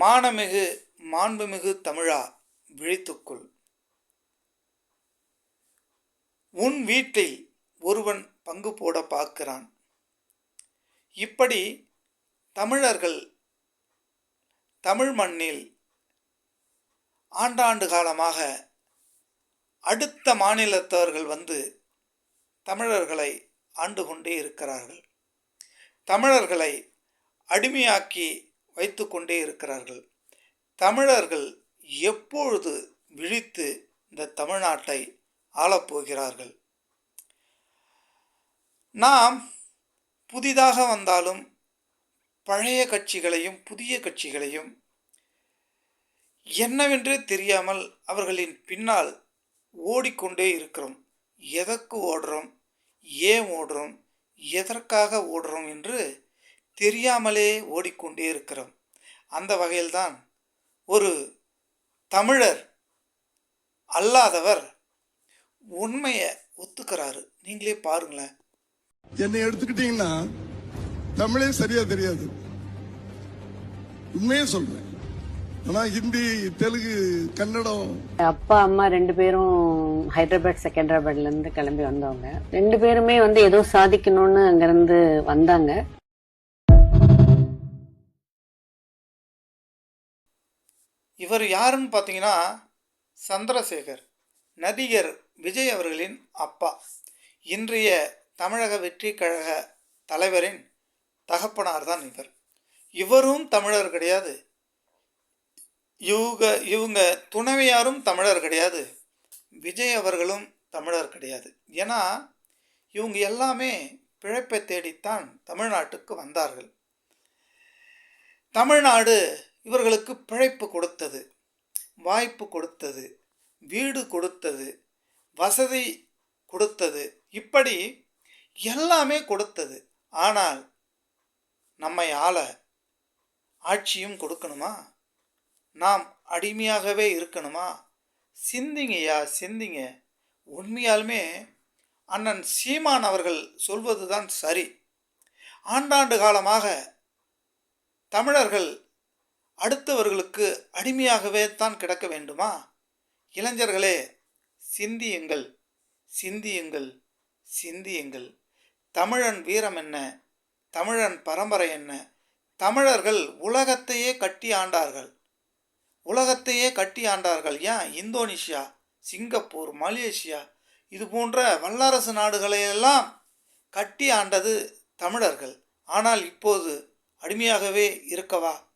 மானமிகு மாண்புமிகு தமிழா விழித்துக்குள். உன் வீட்டில் ஒருவன் பங்கு போட பார்க்கிறான். இப்படி தமிழர்கள் தமிழ் மண்ணில் ஆண்டாண்டு காலமாக அடுத்த மாநிலத்தவர்கள் வந்து தமிழர்களை ஆண்டு கொண்டே இருக்கிறார்கள். தமிழர்களை அடிமையாக்கி வைத்து கொண்டே இருக்கிறார்கள். தமிழர்கள் எப்பொழுது விழித்து இந்த தமிழ்நாட்டை ஆளப்போகிறார்கள்? நாம் புதிதாக வந்தாலும் பழைய கட்சிகளையும் புதிய கட்சிகளையும் என்னவென்றே தெரியாமல் அவர்களின் பின்னால் ஓடிக்கொண்டே இருக்கிறோம். எதற்கு ஓடுறோம்? ஏன் ஓடுறோம்? எதற்காக ஓடுறோம்? என்று தெரியாமலே ஓடிக்கொண்டே இருக்கிறோம். அந்த வகையில்தான் ஒரு தமிழர் அல்லாதவர் உண்மையை ஒத்துக்கிறாரு. நீங்களே பாருங்களேன். என்னை எடுத்துக்கிட்டீங்கன்னா தமிழே சரியா தெரியாது. உண்மையே சொல்றேன். ஆனா ஹிந்தி தெலுங்கு கன்னடம். அப்பா அம்மா ரெண்டு பேரும் ஹைதராபாத் செகண்டராபாத்ல இருந்து கிளம்பி வந்தவங்க. ரெண்டு பேருமே வந்து ஏதோ சாதிக்கணும்னு அங்கிருந்து வந்தாங்க. இவர் யாருன்னு பார்த்தீங்கன்னா சந்திரசேகர் நடிகர் விஜய் அவர்களின் அப்பா. இன்றைய தமிழக வெற்றி கழக தலைவரின் தகப்பனார் தான் இவர். இவரும் தமிழர் கிடையாது. இவங்க இவங்க துணைவியாரும் தமிழர் கிடையாது. விஜய் அவர்களும் தமிழர் கிடையாது. ஏன்னா இவங்க எல்லாமே பிழைப்பை தேடித்தான் தமிழ்நாட்டுக்கு வந்தார்கள். தமிழ்நாடு இவர்களுக்கு பிழைப்பு கொடுத்தது வாய்ப்பு கொடுத்தது வீடு கொடுத்தது வசதி கொடுத்தது. இப்படி எல்லாமே கொடுத்தது. ஆனால் நம்மை ஆள ஆட்சியும் கொடுக்கணுமா? நாம் அடிமையாகவே இருக்கணுமா? சிந்திங்கய்யா சிந்திங்க. உண்மையாலுமே அண்ணன் சீமான் அவர்கள் சொல்வதுதான் சரி. ஆண்டாண்டு காலமாக தமிழர்கள் அடுத்தவர்களுக்கு அடிமையாகவே தான் கிடக்க வேண்டுமா? இளைஞர்களே சிந்தியுங்கள் சிந்தியுங்கள் சிந்தியுங்கள். தமிழன் வீரம் என்ன? தமிழன் பரம்பரை என்ன? தமிழர்கள் உலகத்தையே கட்டி ஆண்டார்கள். உலகத்தையே கட்டி ஆண்டார்கள் ஏன்? இந்தோனேஷியா சிங்கப்பூர் மலேசியா இது போன்ற வல்லரசு நாடுகளையெல்லாம் கட்டி ஆண்டது தமிழர்கள். ஆனால் இப்போது அடிமையாகவே இருக்கவா?